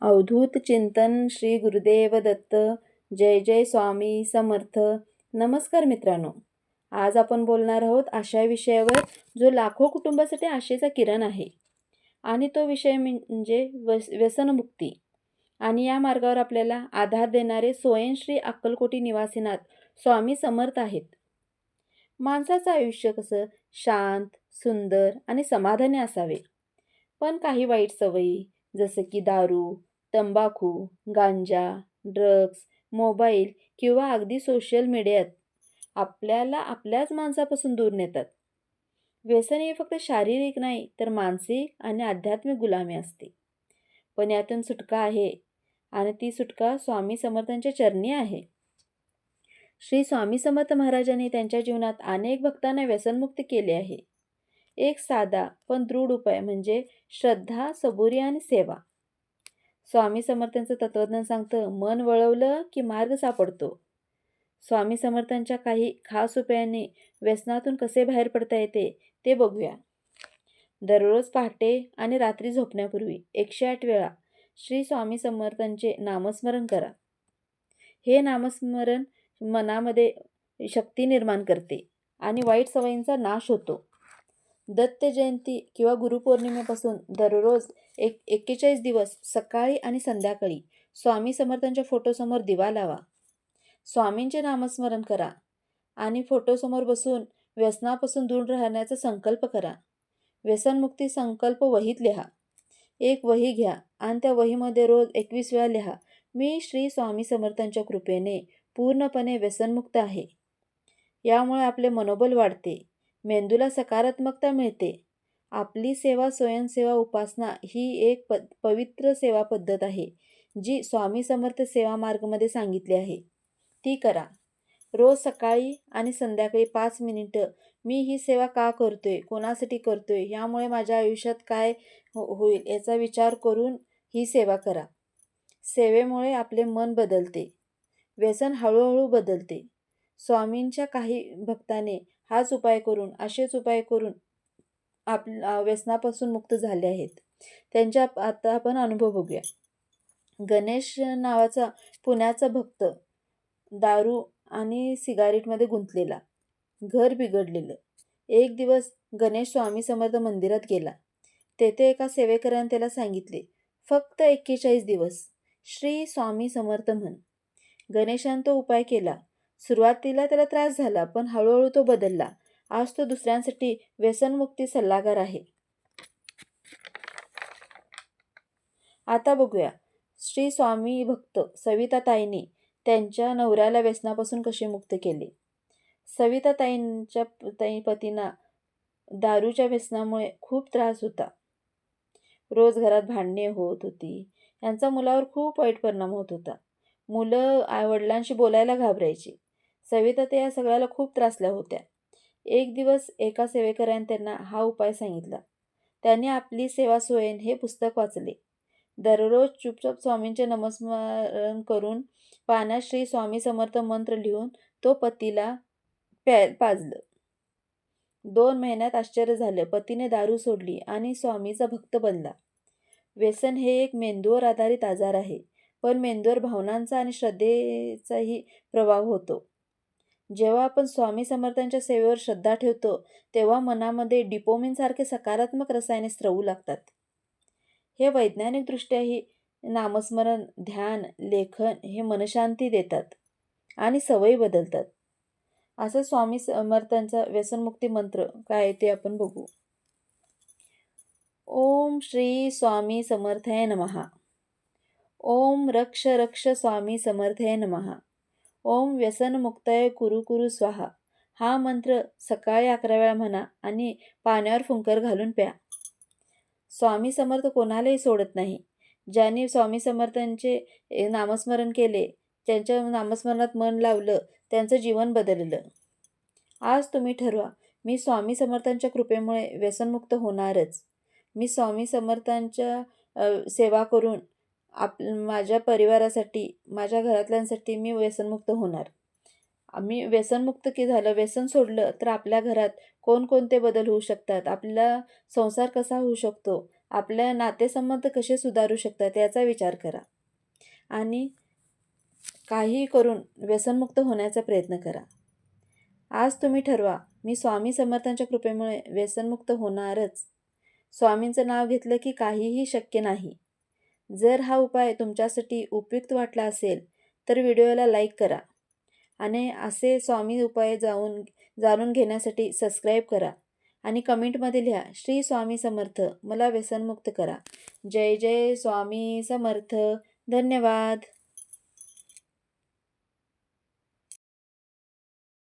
अवधूत चिंतन श्री गुरुदेव दत्त. जय जय स्वामी समर्थ. नमस्कार मित्रांनो. आज आपण बोलणार आहोत आशा विषयावर जो लाखो कुटुंबासाठी आशेचा किरण आहे. आणि तो विषय म्हणजे व्यस व्यसनमुक्ती. आणि या मार्गावर आपल्याला आधार देणारे स्वयंश्री अक्कलकोटी निवासीनाथ स्वामी समर्थ आहेत. माणसाचं आयुष्य कसं? शांत सुंदर आणि समाधानी असावे. पण काही वाईट सवयी जसं की दारू तंबाखू गांजा ड्रग्स मोबाईल किंवा अगदी सोशल मीडियात आपल्याला आपल्याच माणसापासून दूर नेतात. व्यसन हे फक्त शारीरिक नाही तर मानसिक आणि आध्यात्मिक गुलामी असते. पण यातून सुटका आहे आणि ती सुटका स्वामी समर्थांच्या चरणी आहे. श्री स्वामी समर्थ महाराजांनी त्यांच्या जीवनात अनेक भक्तांना व्यसनमुक्त केले आहे. एक साधा पण दृढ उपाय म्हणजे श्रद्धा सबुरी आणि सेवा. स्वामी समर्थांचं तत्त्वज्ञान सांगतं मन वळवलं की मार्ग सापडतो. स्वामी समर्थांच्या काही खास उपायांनी व्यसनातून कसे बाहेर पडता येते ते बघूया. दररोज पहाटे आणि रात्री झोपण्यापूर्वी एकशे आठ वेळा श्री स्वामी समर्थांचे नामस्मरण करा. हे नामस्मरण मनामध्ये शक्ती निर्माण करते आणि वाईट सवयींचा नाश होतो. दत्त जयंती किंवा गुरुपौर्णिमेपासून दररोज एक एक्केचाळीस दिवस सकाळी आणि संध्याकाळी स्वामी समर्थांच्या फोटोसमोर दिवा लावा. स्वामींचे नामस्मरण करा आणि फोटोसमोर बसून व्यसनापासून दूर राहण्याचा संकल्प करा. व्यसनमुक्ती संकल्प वहीत लिहा. एक वही घ्या आणि त्या वहीमध्ये रोज एकवीस वेळा लिहा मी श्री स्वामी समर्थांच्या कृपेने पूर्णपणे व्यसनमुक्त आहे. यामुळे आपले मनोबल वाढते. मेंदूला सकारात्मकता मिळते. आपली सेवा स्वयंसेवा उपासना ही एक प पवित्र सेवा पद्धत आहे जी स्वामी समर्थ सेवा मार्गमध्ये सांगितली आहे. ती करा. रोज सकाळी आणि संध्याकाळी पाच मिनिटं मी ही सेवा का करतोय कोणासाठी करतोय यामुळे माझ्या आयुष्यात काय हो होईल याचा विचार करून ही सेवा करा. सेवेमुळे आपले मन बदलते. व्यसन हळूहळू बदलते. स्वामींच्या काही भक्ताने हाच उपाय करून असेच उपाय करून आप व्यसनापासून मुक्त झाले आहेत. त्यांच्या आता आपण अनुभव बघूया. गणेश नावाचा पुण्याचा भक्त दारू आणि सिगारेटमध्ये गुंतलेला. घर बिघडलेलं. एक दिवस गणेश स्वामी समर्थ मंदिरात गेला. तेथे एका सेवेकराने त्याला सांगितले फक्त एक्केचाळीस दिवस. श्री स्वामी समर्थ म्हण. गणेशान तो उपाय केला. सुरुवातीला त्याला त्रास झाला पण हळूहळू तो बदलला. आज तो दुसऱ्यांसाठी व्यसनमुक्ती सल्लागार आहे. आता बघूया. श्री स्वामी भक्त सविताताईंनी त्यांच्या नवऱ्याला व्यसनापासून कसे मुक्त केले? सविताताईंच्या ताई पतींना दारूच्या व्यसनामुळे खूप त्रास होता. रोज घरात भांडणे होत होती. यांचा मुलावर खूप वाईट परिणाम होत होता. मुलं आईवडिलांशी बोलायला घाबरायची. सविता त्या या सगळ्याला खूप त्रासल्या होत्या. एक दिवस एका सेवेकऱ्याने त्यांना हा उपाय सांगितला. त्यांनी आपली सेवा सोयन हे पुस्तक वाचले. दररोज चुपचाप स्वामींचे नमस्मरण करून पाण्यात श्री स्वामी समर्थ मंत्र लिहून तो पतीला प्या पाजलं. दोन महिन्यात आश्चर्य झालं. पतीने दारू सोडली आणि स्वामीचा भक्त बनला. व्यसन हे एक मेंदूवर आधारित आजार आहे. पण मेंदूवर भावनांचा आणि श्रद्धेचाही प्रभाव होतो. जेव्हा आपण स्वामी समर्थांच्या सेवेवर श्रद्धा ठेवतो तेव्हा मनामध्ये डिपोमिनसारखे सकारात्मक रसायने स्रवू लागतात. हे वैज्ञानिकदृष्ट्याही नामस्मरण ध्यान लेखन हे मनशांती देतात आणि सवयी बदलतात. असं स्वामी समर्थांचा व्यसनमुक्ती मंत्र काय ते आपण बघू. ओम श्री स्वामी समर्थय नमहा ओम रक्ष रक्ष स्वामी समर्थय नमहा ओम व्यसनमुक्तय कुरु कुरु स्वाहा. हा मंत्र सकाळी अकरा वेळा म्हणा आणि पाण्यावर फुंकर घालून प्या. स्वामी समर्थ कोणालाही सोडत नाही. ज्यांनी स्वामी समर्थांचे नामस्मरण केले त्यांच्या नामस्मरणात मन लावलं त्यांचं जीवन बदललं. आज तुम्ही ठरवा मी स्वामी समर्थांच्या कृपेमुळे व्यसनमुक्त होणारच. मी स्वामी समर्थांच्या सेवा करून आप माझ्या परिवारासाठी माझ्या घरातल्यांसाठी मी व्यसनमुक्त होणार. आम्ही व्यसनमुक्त की झालं व्यसन सोडलं तर आपल्या घरात कोणकोणते बदल होऊ शकतात? आपला संसार कसा होऊ शकतो? आपल्या नातेसंबंध कसे सुधारू शकतात? याचा विचार करा. आणि काही करून व्यसनमुक्त होण्याचा प्रयत्न करा. आज तुम्ही ठरवा मी स्वामी समर्थांच्या कृपेमुळे व्यसनमुक्त होणारच. स्वामींचं नाव घेतलं की काहीही शक्य नाही. जर हा उपाय तुमच्यासाठी उपयुक्त वाटला असेल तर व्हिडिओला लाईक करा आणि असे स्वामी उपाय जाऊन जाणून घेण्यासाठी सबस्क्राईब करा आणि कमेंटमध्ये लिहा श्री स्वामी समर्थ मला व्यसनमुक्त करा. जय जय स्वामी समर्थ. धन्यवाद.